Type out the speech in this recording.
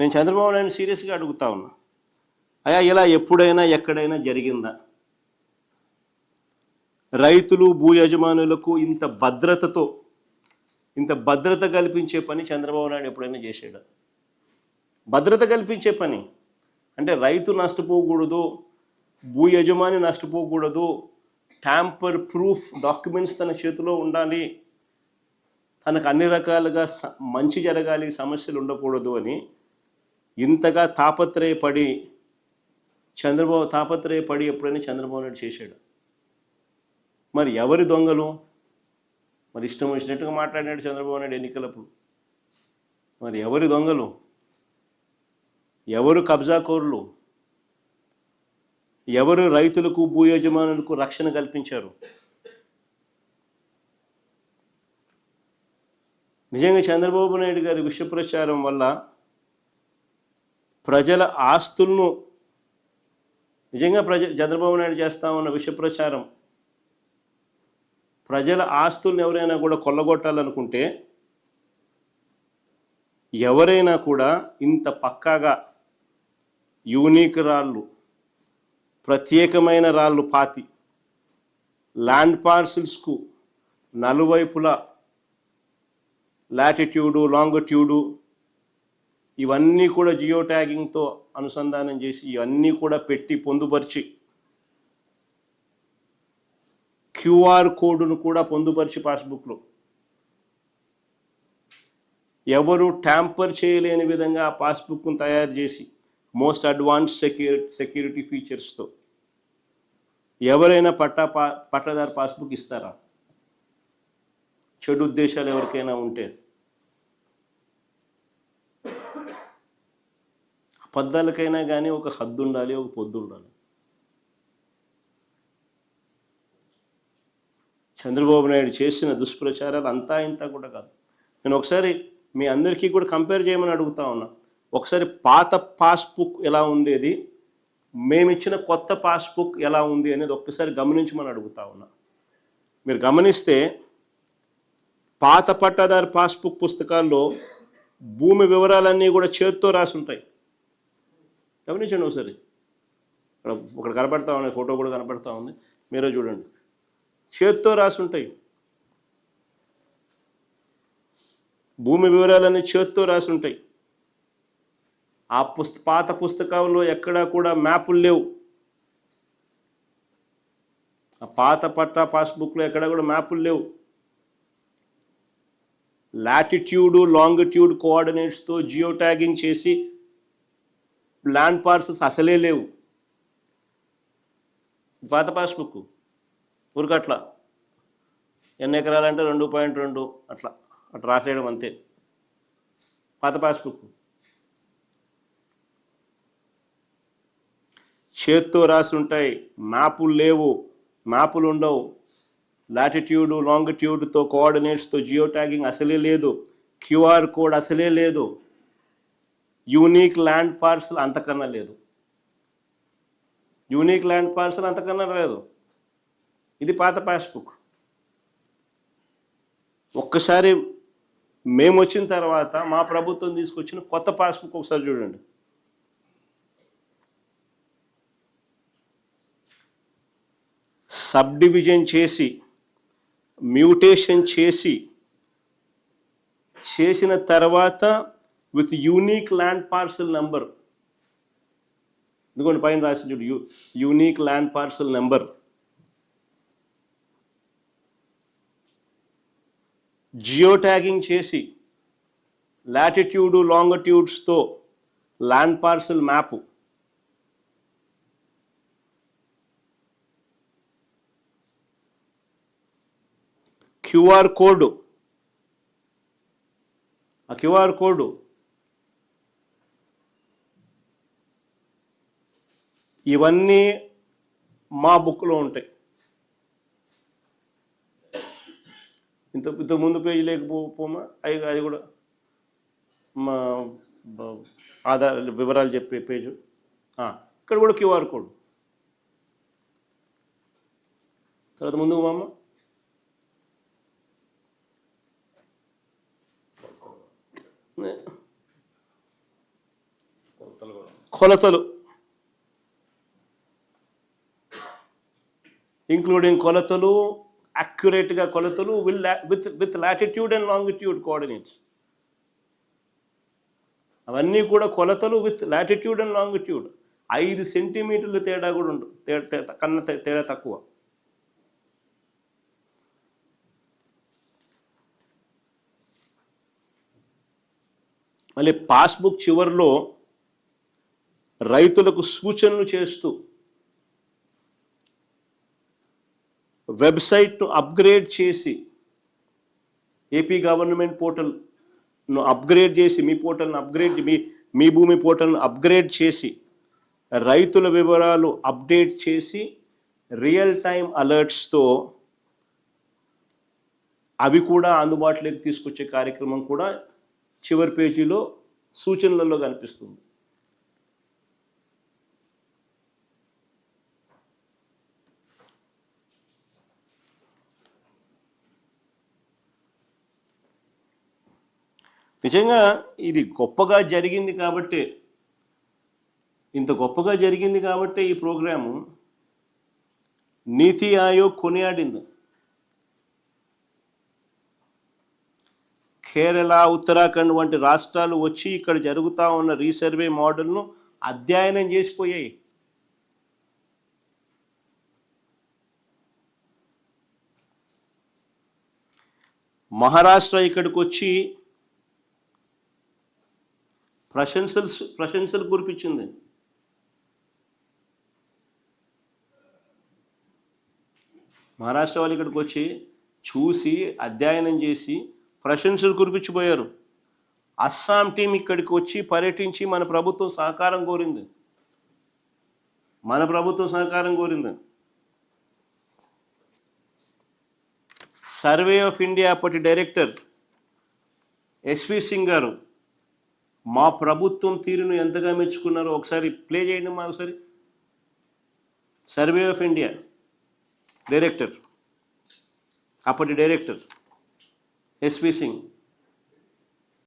నేను చంద్రబాబు నాయుడు సీరియస్గా అడుగుతా ఉన్నా. అయ్యా ఇలా ఎప్పుడైనా ఎక్కడైనా జరిగిందా? రైతులు భూ యజమానులకు ఇంత భద్రతతో ఇంత భద్రత కల్పించే పని చంద్రబాబు నాయుడు ఎప్పుడైనా చేశాడు? భద్రత కల్పించే పని. అంటే రైతు నష్టపోకూడదు భూ యజమాని నష్టపోకూడదు ట్యాంపర్ ప్రూఫ్ డాక్యుమెంట్స్ తన చేతిలో ఉండాలి తనకు అన్ని రకాలుగా స- మంచి జరగాలి సమస్యలు ఉండకూడదు అని ఇంతగా తాపత్రయపడి చంద్రబాబు తాపత్రయపడి ఎప్పుడైనా చంద్రబాబు నాయుడు చేశాడు? మరి ఎవరి దొంగలు? మరి ఇష్టం వచ్చినట్టుగా మాట్లాడినాడు చంద్రబాబు నాయుడు ఎన్నికలప్పుడు. మరి ఎవరి దొంగలు? ఎవరు కబ్జాకోరులు? ఎవరు రైతులకు భూ యజమానులకు రక్షణ కల్పించారు? నిజంగా చంద్రబాబు నాయుడు గారి విష ప్రచారం వల్ల ప్రజల ఆస్తులను నిజంగా ప్రజ చంద్రబాబు నాయుడు చేస్తా ఉన్న విషప్రచారం. ప్రజల ఆస్తులను ఎవరైనా కూడా కొల్లగొట్టాలనుకుంటే ఎవరైనా కూడా ఇంత పక్కాగా యూనిక్ రాళ్ళు ప్రత్యేకమైన రాళ్ళు పాతి ల్యాండ్ పార్సిల్స్కు నలువైపులా లాటిట్యూడు లాంగిట్యూడు ఇవన్నీ కూడా జియో ట్యాగింగ్తో అనుసంధానం చేసి ఇవన్నీ కూడా పెట్టి పొందుపరిచి క్యూఆర్ కోడ్ను కూడా పొందుపరిచి పాస్బుక్లో. ఎవరు ట్యాంపర్ చేయలేని విధంగా ఆ పాస్బుక్ను తయారు చేసి మోస్ట్ అడ్వాన్స్ సెక్యూరి సెక్యూరిటీ ఫీచర్స్తో ఎవరైనా పట్టా పా పట్టదారు పాస్బుక్ ఇస్తారా? చెడు ఉద్దేశాలు ఎవరికైనా ఉంటే. పద్దాలకైనా కానీ ఒక హద్దు ఉండాలి ఒక పొద్దు ఉండాలి చంద్రబాబు నాయుడు చేసిన దుష్ప్రచారాలు అంతా ఇంత కూడా కాదు. నేను ఒకసారి మీ అందరికీ కూడా కంపేర్ చేయమని అడుగుతా ఉన్నా. ఒకసారి పాత పాస్బుక్ ఎలా ఉండేది? మేమిచ్చిన కొత్త పాస్బుక్ ఎలా ఉంది అనేది ఒక్కసారి గమనించమని అడుగుతా ఉన్నా. మీరు గమనిస్తే పాత పట్టాదారు పాస్బుక్ పుస్తకాల్లో భూమి వివరాలన్నీ కూడా చేత్తో రాసి ఉంటాయి గమనించండి ఒకసారి. ఇక్కడ ఇక్కడ కనపడతా ఉన్నాయి ఫోటో కూడా కనపడతా ఉంది. మీరే చూడండి. చేత్తో రాసి ఉంటాయి. భూమి వివరాలన్నీ చేత్తో రాసి ఉంటాయి. ఆ పుస్త పాత పుస్తకంలో ఎక్కడా కూడా మ్యాపులు లేవు. ఆ పాత పట్టా పాస్బుక్లో ఎక్కడా కూడా మ్యాపులు లేవు. లాటిట్యూడ్ లాంగిట్యూడ్ కోఆర్డినేట్స్తో జియో ట్యాగింగ్ చేసి ల్యాండ్ పార్సల్స్ అసలే లేవు. పాత పాస్బుక్ ఊరికట్లా. ఎన్ని ఎకరాలంటే రెండు పాయింట్ రెండు అట్లా. అట్లా రాసేయడం అంతే. పాత పాస్బుక్. చేత్తో రాసి ఉంటాయి. మ్యాపులు లేవు. మ్యాపులు ఉండవు. లాటిట్యూడ్ లాంగిట్యూడ్తో కోఆర్డినేట్స్తో జియో ట్యాగింగ్ అసలే లేదు. క్యూఆర్ కోడ్ అసలే లేదు. యూనిక్ ల్యాండ్ పార్సల్ అంతకన్నా లేదు. యూనిక్ ల్యాండ్ పార్సల్ అంతకన్నా లేదు. ఇది పాత పాస్బుక్. ఒక్కసారి మేము వచ్చిన తర్వాత మా ప్రభుత్వం తీసుకొచ్చిన కొత్త పాస్బుక్ ఒకసారి చూడండి. సబ్ డివిజన్ చేసి మ్యూటేషన్ చేసి చేసిన తర్వాత with unique land parcel number. ఎందుకంటే పైన రాసి చూడు you unique land parcel number. Geo tagging చేసి latitude లాంగిట్యూడ్స్తో land parcel map. QR code. ఆ క్యూఆర్ కోడ్ ఇవన్నీ మా బుక్లో ఉంటాయి. ఇంత ఇంత ముందు పేజీ లేకపోమా అవి అది కూడా మా ఆధార ఆధార్ వివరాలు చెప్పే పేజు. ఇక్కడ కూడా క్యూఆర్ కోడ్. తర్వాత ముందు మామ కొలతలు ఇంక్లూడింగ్ కొలతలు అక్యురేట్గా కొలతలు will with with latitude and longitude coordinates అవన్నీ కూడా కొలతలు విత్ లాటిట్యూడ్ అండ్ లాంగిట్యూడ్ ఐదు సెంటీమీటర్లు తేడా కూడా ఉండు తే- కన్నా తేడా తక్కువ. మళ్ళీ పాస్బుక్ చివరిలో రైతులకు సూచనలు చేస్తూ వెబ్సైట్ను అప్గ్రేడ్ చేసి ఏపీ గవర్నమెంట్ పోర్టల్ను అప్గ్రేడ్ చేసి మీ పోర్టల్ను అప్గ్రేడ్ మీ మీ భూమి పోర్టల్ను అప్గ్రేడ్ చేసి రైతుల వివరాలు అప్డేట్ చేసి రియల్ టైం అలర్ట్స్తో అవి కూడా అందుబాటులోకి తీసుకొచ్చే కార్యక్రమం కూడా చివరి పేజీలో సూచనలలో కనిపిస్తుంది. నిజంగా ఇది గొప్పగా జరిగింది కాబట్టి ఇంత గొప్పగా జరిగింది కాబట్టి ఈ ప్రోగ్రాము నీతి ఆయోగ్ కొనియాడింది. కేరళ ఉత్తరాఖండ్ వంటి రాష్ట్రాలు వచ్చి ఇక్కడ జరుగుతూ ఉన్న రీసర్వే మోడల్ను అధ్యయనం చేసిపోయాయి. మహారాష్ట్ర ఇక్కడికి వచ్చి ప్రశంసలు ప్రశంసలు కురిపించింది. మహారాష్ట్ర వాళ్ళు ఇక్కడికి వచ్చి చూసి అధ్యయనం చేసి ప్రశంసలు కురిపించిపోయారు. అస్సాం టీం ఇక్కడికి వచ్చి పర్యటించి మన ప్రభుత్వం సహకారం కోరింది. మన ప్రభుత్వం సహకారం కోరింది. సర్వే ఆఫ్ ఇండియా అప్పటి డైరెక్టర్ ఎస్వి సింగ్ గారు మా ప్రభుత్వం తీరును ఎంతగా మెచ్చుకున్నారో ఒకసారి ప్లే చేయండి మా ఒకసారి. సర్వే ఆఫ్ ఇండియా డైరెక్టర్ అప్పటి డైరెక్టర్ ఎస్వి సింగ్